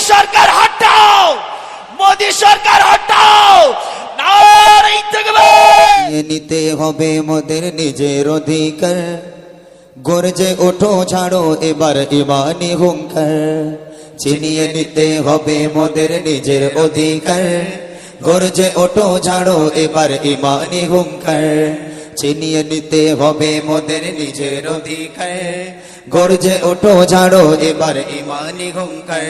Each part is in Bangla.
সরকার হটাও, মোদি সরকার হটাও নিতে হবে মোদের নিজের অধিকার। গর্জে ওঠো, ছাড়ো, এবার ইমানি হুঙ্কার। চিনিয়ে নিতে হবে মোদের নিজের অধিকার। গর্জে ওঠো, ছাড়ো, এবার ইমানি হুঙ্কার। চিনিয়ে নিতে হবে মোদের নিজের অধিকার। গর্জে ওঠো ছাড়ো এবার ইমানি হুঙ্কার।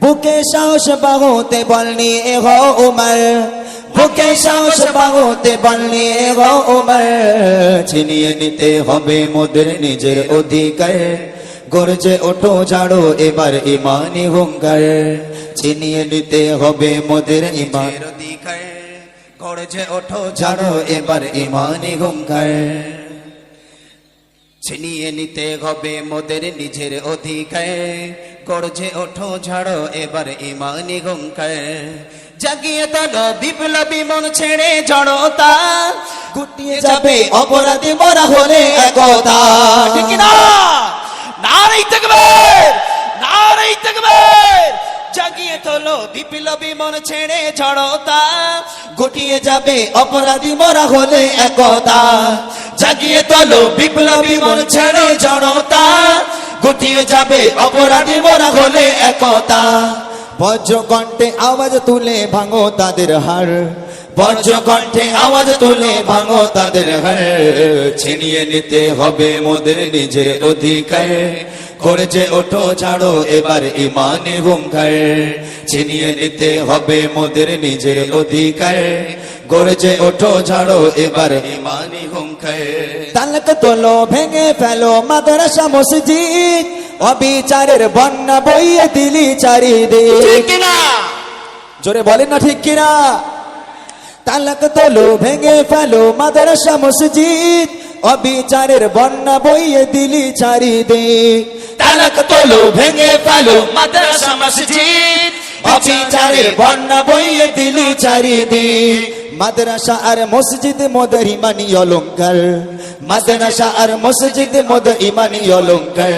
বুকে সাহস বাহুতে বল নিয়ে হো বুকে সাহস বাহুতে বল নিয়ে হো ছিনিয়ে নিতে হবে মোদের নিজের অধিকার। গর্জে ওঠো, ঝাড়ো, এবার ইমানি হুঙ্কার। ছিনিয়ে নিতে হবে মোদের ইমান অধিকার। গর্জে ওঠো, ছাড়ো, এবার ইমানি হুঙ্কার। ছিনিয়ে নিতে হবে মোদের নিজের অধিকার। গর্জে ওঠো ঝাড়ো এবার ইমানি হুঙ্কার। জাগিয়ে তোলো, বিপ্লবী মন ছেড়ে জড়তা। গুটিয়ে যাবে অপরাধী মরা হলে একতা। ঠিক না নারী তাকবীর নারী তাকবীর জাগিয়ে তোলো বিপ্লবী মন ছেড়ে জড়তা, গুটিয়ে যাবে অপরাধী মরা হলে একতা। জাগিয়ে তোলো বিপ্লবী মন ছেড়ে জড়তা, গুটিয়ে যাবে অপরাধী মরা হলে একতা। বজ্র কণ্ঠে আওয়াজ তুলে ভাঙো তাদের হার বজ্র কণ্ঠে আওয়াজ তুলে ভাঙো তাদের হার ছিনিয়ে নিতে হবে মোদের নিজের অধিকার। করেছে ওঠো ছাড়ো এবার ইমানে হুঙ্কার। ছিনিয়ে নিতে হবে মোদের নিজের অধিকার। গড়েছে ওঠো ছাড়ো এবার ইমানি হুঙ্কার। তালক তোলো ভেঙে ফেলো মাদ্রাসা মসজিদ। অবিচারের বন্যা বইয়ে দিলি চারিদিক। ঠিক না জোরে বলেন না ঠিক কিনা? তালাক তোলো ভেঙে ফেলো মাদ্রাসা মসজিদ। অবিচারের বন্যা বইয়ে দিলি চারিদিক। তালাক তোলো, ভেঙে ফেলো মাদ্রাসা মসজিদ। অবিচারের বন্যা বইয়ে দিলি চারিদিক। মাদ্রাসা আর মসজিদ মদ ইমানি অলঙ্কার। মাদ্রাসা আর মসজিদ মদ ইমানি অলঙ্কার।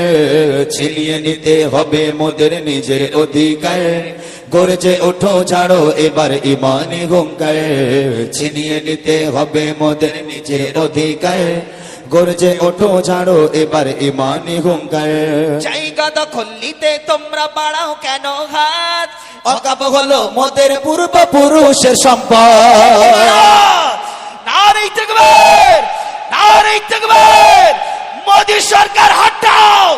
ছিনিয়ে নিতে হবে মোদের নিজের অধিকার। গড়েছে, ওঠো, ছাড়ো, এবার ইমানি হুঙ্কার। ছিনিয়ে নিতে হবে মোদের নিজের অধিকার। গড়েছে ওঠো ছাড়ো এবার ইমানি হুঙ্কার। জায়গা দখল নিতে তোমরা বাড়াও কেন হাত? অকাপ হলো মোদের পূর্ব পুরুষের সম্পদ। নারী তাকবীর নারী তাকবীর মোদি সরকার হটাও